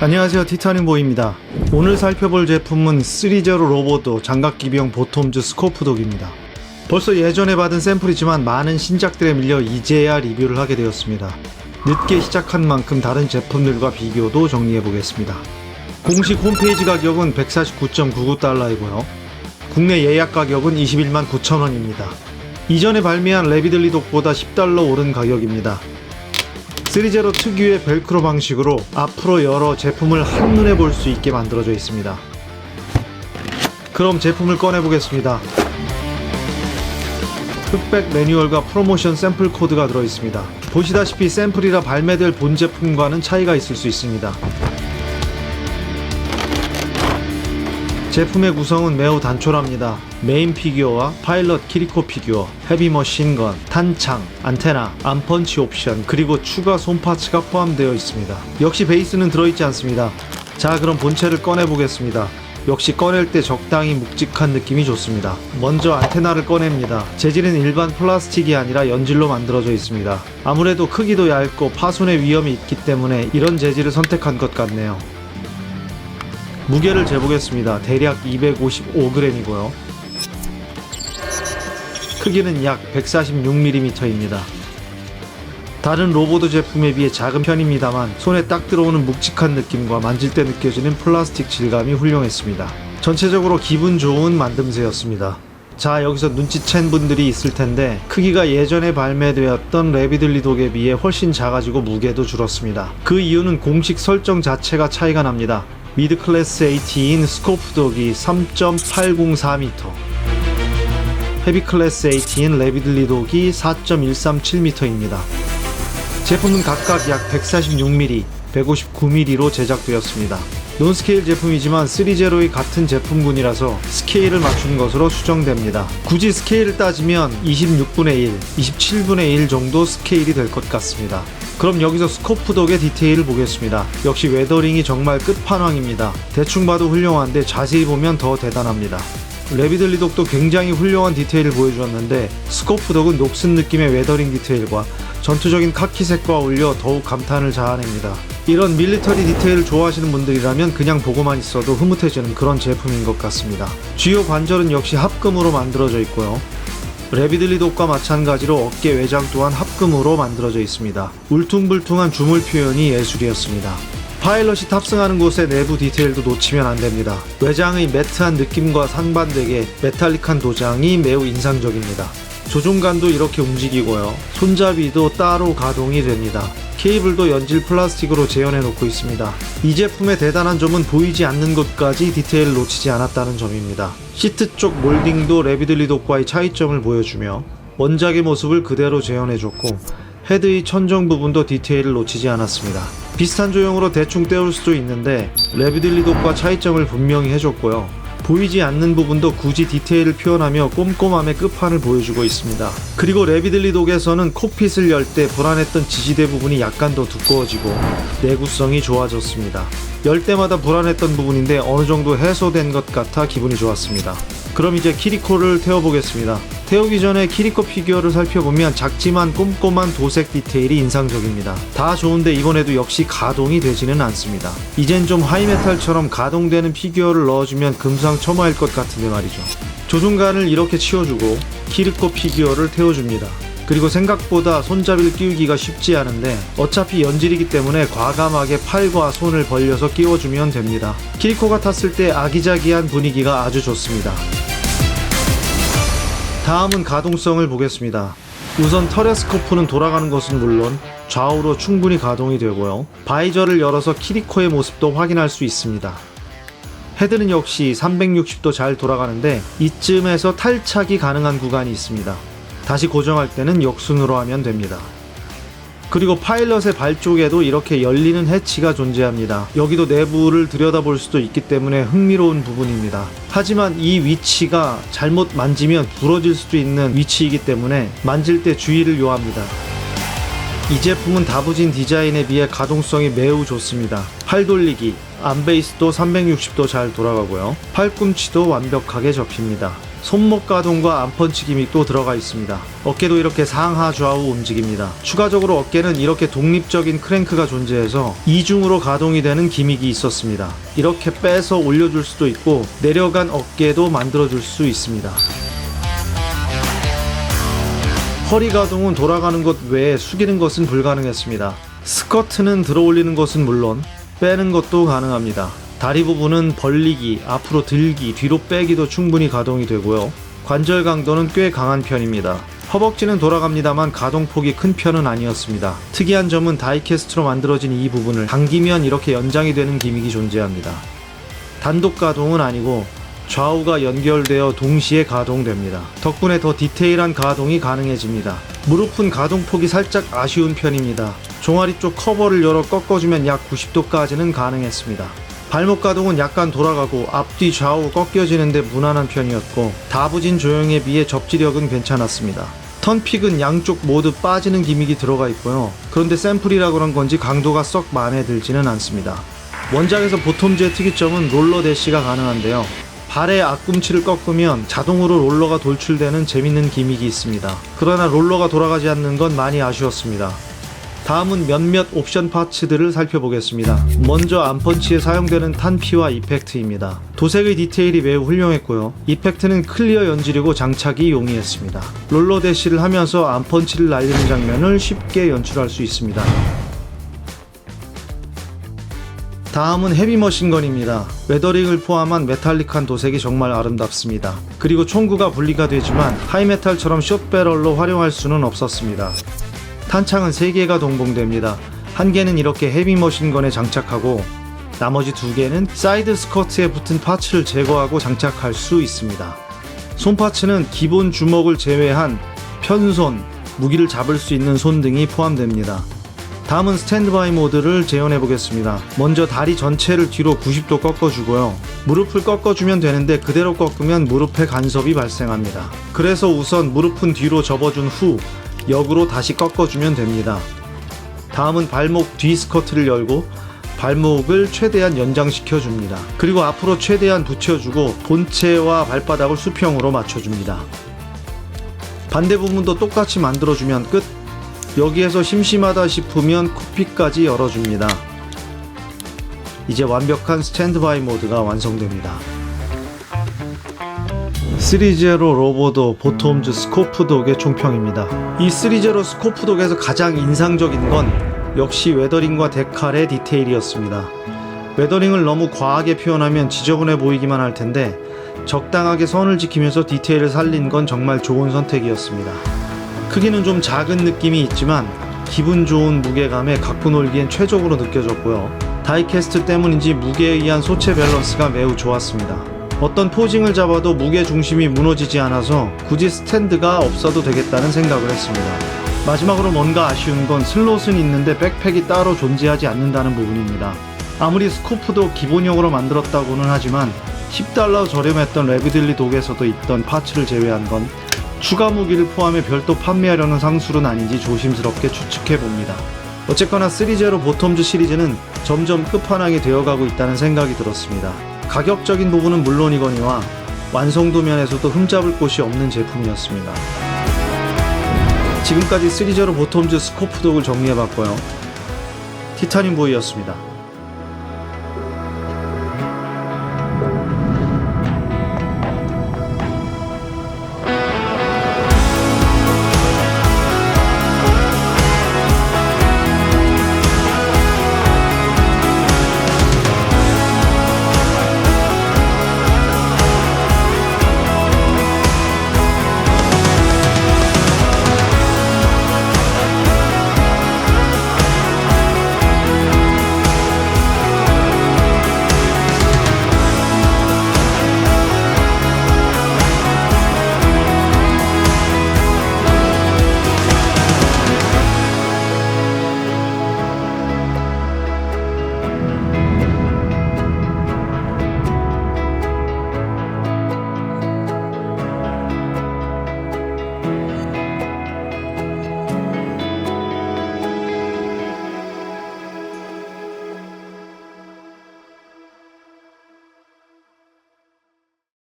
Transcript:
안녕하세요. 티타늄보입니다. 오늘 살펴볼 제품은 3제로 로보도 장갑기비용 보톰즈 스코프독입니다. 벌써 예전에 받은 샘플이지만 많은 신작들에 밀려 이제야 리뷰를 하게 되었습니다. 늦게 시작한 만큼 다른 제품들과 비교도 정리해 보겠습니다. 공식 홈페이지 가격은 149.99달러이고요. 국내 예약 가격은 21만 9천원입니다. 이전에 발매한 레비들리 독보다 10달러 오른 가격입니다 3제로 특유의 벨크로 방식으로 앞으로 여러 제품을 한눈에 볼 수 있게 만들어져 있습니다. 그럼 제품을 꺼내 보겠습니다. 흑백 매뉴얼과 프로모션 샘플 코드가 들어 있습니다. 보시다시피 샘플이라 발매될 본 제품과는 차이가 있을 수 있습니다. 제품의 구성은 매우 단촐합니다. 메인 피규어와 파일럿 키리코 피규어, 헤비 머신건, 탄창, 안테나, 암펀치 옵션, 그리고 추가 손 파츠가 포함되어 있습니다. 역시 베이스는 들어있지 않습니다. 자, 그럼 본체를 꺼내 보겠습니다. 역시 꺼낼 때 적당히 묵직한 느낌이 좋습니다. 먼저 안테나를 꺼냅니다. 재질은 일반 플라스틱이 아니라 연질로 만들어져 있습니다. 아무래도 크기도 얇고 파손의 위험이 있기 때문에 이런 재질을 선택한 것 같네요. 무게를 재보겠습니다. 대략 255g이고요. 크기는 약 146mm입니다. 다른 로보드 제품에 비해 작은 편입니다만 손에 딱 들어오는 묵직한 느낌과 만질 때 느껴지는 플라스틱 질감이 훌륭했습니다. 전체적으로 기분 좋은 만듦새였습니다. 자 여기서 눈치챈 분들이 있을 텐데 크기가 예전에 발매되었던 레비들리 독에 비해 훨씬 작아지고 무게도 줄었습니다. 그 이유는 공식 설정 자체가 차이가 납니다. 미드 클래스 AT인 스코프 독이 3.804m 헤비 클래스 AT인 레비들리 독이 4.137m입니다. 제품은 각각 약 146mm, 159mm로 제작되었습니다. 논스케일 제품이지만 3제로의 같은 제품군이라서 스케일을 맞춘 것으로 추정됩니다. 굳이 스케일을 따지면 26분의 1, 27분의 1 정도 스케일이 될 것 같습니다. 그럼 여기서 스코프독의 디테일을 보겠습니다. 역시 웨더링이 정말 끝판왕입니다. 대충 봐도 훌륭한데 자세히 보면 더 대단합니다. 레비들리 독도 굉장히 훌륭한 디테일을 보여주었는데 스코프독은 녹슨 느낌의 웨더링 디테일과 전투적인 카키색과 어울려 더욱 감탄을 자아냅니다. 이런 밀리터리 디테일을 좋아하시는 분들이라면 그냥 보고만 있어도 흐뭇해지는 그런 제품인 것 같습니다. 주요 관절은 역시 합금으로 만들어져 있고요. 레비들리 독과 마찬가지로 어깨 외장 또한 합금으로 만들어져 있습니다. 울퉁불퉁한 주물 표현이 예술이었습니다. 파일럿이 탑승하는 곳의 내부 디테일도 놓치면 안 됩니다. 외장의 매트한 느낌과 상반되게 메탈릭한 도장이 매우 인상적입니다. 조종간도 이렇게 움직이고요. 손잡이도 따로 가동이 됩니다. 케이블도 연질 플라스틱으로 재현해 놓고 있습니다. 이 제품의 대단한 점은 보이지 않는 것까지 디테일을 놓치지 않았다는 점입니다. 시트 쪽 몰딩도 레비들리 독과의 차이점을 보여주며 원작의 모습을 그대로 재현해 줬고 헤드의 천정 부분도 디테일을 놓치지 않았습니다. 비슷한 조형으로 대충 떼올 수도 있는데 레비들리 독과 차이점을 분명히 해줬고요. 보이지 않는 부분도 굳이 디테일을 표현하며 꼼꼼함의 끝판을 보여주고 있습니다. 그리고 레비들리 독에서는 콕핏을 열 때 불안했던 지지대 부분이 약간 더 두꺼워지고 내구성이 좋아졌습니다. 열 때마다 불안했던 부분인데 어느 정도 해소된 것 같아 기분이 좋았습니다. 그럼 이제 키리코를 태워보겠습니다. 태우기 전에 키리코 피규어를 살펴보면 작지만 꼼꼼한 도색 디테일이 인상적입니다. 다 좋은데 이번에도 역시 가동이 되지는 않습니다. 이젠 좀 하이메탈처럼 가동되는 피규어를 넣어주면 금상첨화일 것 같은데 말이죠. 조종간을 이렇게 치워주고 키리코 피규어를 태워줍니다. 그리고 생각보다 손잡이를 끼우기가 쉽지 않은데 어차피 연질이기 때문에 과감하게 팔과 손을 벌려서 끼워주면 됩니다. 키리코가 탔을 때 아기자기한 분위기가 아주 좋습니다. 다음은 가동성을 보겠습니다. 우선 터레스코프는 돌아가는 것은 물론 좌우로 충분히 가동이 되고요. 바이저를 열어서 키리코의 모습도 확인할 수 있습니다. 헤드는 역시 360도 잘 돌아가는데 이쯤에서 탈착이 가능한 구간이 있습니다. 다시 고정할 때는 역순으로 하면 됩니다. 그리고 파일럿의 발 쪽에도 이렇게 열리는 해치가 존재합니다. 여기도 내부를 들여다볼 수도 있기 때문에 흥미로운 부분입니다. 하지만 이 위치가 잘못 만지면 부러질 수도 있는 위치이기 때문에 만질 때 주의를 요합니다. 이 제품은 다부진 디자인에 비해 가동성이 매우 좋습니다. 팔 돌리기, 암베이스도 360도 잘 돌아가고요. 팔꿈치도 완벽하게 접힙니다. 손목 가동과 암펀치 기믹도 들어가 있습니다. 어깨도 이렇게 상하 좌우 움직입니다. 추가적으로 어깨는 이렇게 독립적인 크랭크가 존재해서 이중으로 가동이 되는 기믹이 있었습니다. 이렇게 빼서 올려줄 수도 있고 내려간 어깨도 만들어줄 수 있습니다. 허리 가동은 돌아가는 것 외에 숙이는 것은 불가능했습니다. 스커트는 들어 올리는 것은 물론 빼는 것도 가능합니다. 다리 부분은 벌리기, 앞으로 들기, 뒤로 빼기도 충분히 가동이 되고요. 관절 강도는 꽤 강한 편입니다. 허벅지는 돌아갑니다만 가동폭이 큰 편은 아니었습니다. 특이한 점은 다이캐스트로 만들어진 이 부분을 당기면 이렇게 연장이 되는 기믹이 존재합니다. 단독 가동은 아니고 좌우가 연결되어 동시에 가동됩니다. 덕분에 더 디테일한 가동이 가능해집니다. 무릎은 가동폭이 살짝 아쉬운 편입니다. 종아리 쪽 커버를 열어 꺾어주면 약 90도까지는 가능했습니다. 발목 가동은 약간 돌아가고 앞뒤 좌우 꺾여지는데 무난한 편이었고 다부진 조형에 비해 접지력은 괜찮았습니다. 턴픽은 양쪽 모두 빠지는 기믹이 들어가 있고요. 그런데 샘플이라 그런 건지 강도가 썩 마음에 들지는 않습니다. 원작에서 보톰즈의 특이점은 롤러 대시가 가능한데요. 발의 앞꿈치를 꺾으면 자동으로 롤러가 돌출되는 재밌는 기믹이 있습니다. 그러나 롤러가 돌아가지 않는 건 많이 아쉬웠습니다. 다음은 몇몇 옵션 파츠들을 살펴보겠습니다. 먼저 암펀치에 사용되는 탄피와 이펙트입니다. 도색의 디테일이 매우 훌륭했고요. 이펙트는 클리어 연질이고 장착이 용이했습니다. 롤러 대시를 하면서 암펀치를 날리는 장면을 쉽게 연출할 수 있습니다. 다음은 헤비머신건입니다. 웨더링을 포함한 메탈릭한 도색이 정말 아름답습니다. 그리고 총구가 분리가 되지만 하이메탈처럼 숏배럴로 활용할 수는 없었습니다. 탄창은 3개가 동봉됩니다. 한 개는 이렇게 헤비머신건에 장착하고 나머지 두 개는 사이드 스커트에 붙은 파츠를 제거하고 장착할 수 있습니다. 손 파츠는 기본 주먹을 제외한 편손, 무기를 잡을 수 있는 손 등이 포함됩니다. 다음은 스탠드바이 모드를 재현해 보겠습니다. 먼저 다리 전체를 뒤로 90도 꺾어주고요. 무릎을 꺾어주면 되는데 그대로 꺾으면 무릎에 간섭이 발생합니다. 그래서 우선 무릎은 뒤로 접어준 후 역으로 다시 꺾어주면 됩니다. 다음은 발목 뒤 스커트를 열고 발목을 최대한 연장시켜 줍니다. 그리고 앞으로 최대한 붙여주고 본체와 발바닥을 수평으로 맞춰줍니다. 반대 부분도 똑같이 만들어주면 끝. 여기에서 심심하다 싶으면 코피까지 열어줍니다. 이제 완벽한 스탠드바이 모드가 완성됩니다. 3제로 로보도 보톰즈 스코프독의 총평입니다. 이 3제로 스코프독에서 가장 인상적인 건 역시 웨더링과 데칼의 디테일이었습니다. 웨더링을 너무 과하게 표현하면 지저분해 보이기만 할 텐데 적당하게 선을 지키면서 디테일을 살린 건 정말 좋은 선택이었습니다. 크기는 좀 작은 느낌이 있지만 기분 좋은 무게감에 갖고 놀기엔 최적으로 느껴졌고요. 다이캐스트 때문인지 무게에 의한 소체 밸런스가 매우 좋았습니다. 어떤 포징을 잡아도 무게 중심이 무너지지 않아서 굳이 스탠드가 없어도 되겠다는 생각을 했습니다. 마지막으로 뭔가 아쉬운 건 슬롯은 있는데 백팩이 따로 존재하지 않는다는 부분입니다. 아무리 스코프도 기본형으로 만들었다고는 하지만 10달러 저렴했던 레비들리 독에서도 있던 파츠를 제외한 건 추가 무기를 포함해 별도 판매하려는 상술은 아닌지 조심스럽게 추측해 봅니다. 어쨌거나 3제로 보톰즈 시리즈는 점점 끝판왕이 되어가고 있다는 생각이 들었습니다. 가격적인 부분은 물론이거니와 완성도 면에서도 흠잡을 곳이 없는 제품이었습니다. 지금까지 3제로 보톰즈 스코프독을 정리해봤고요. 티타늄 보이였습니다.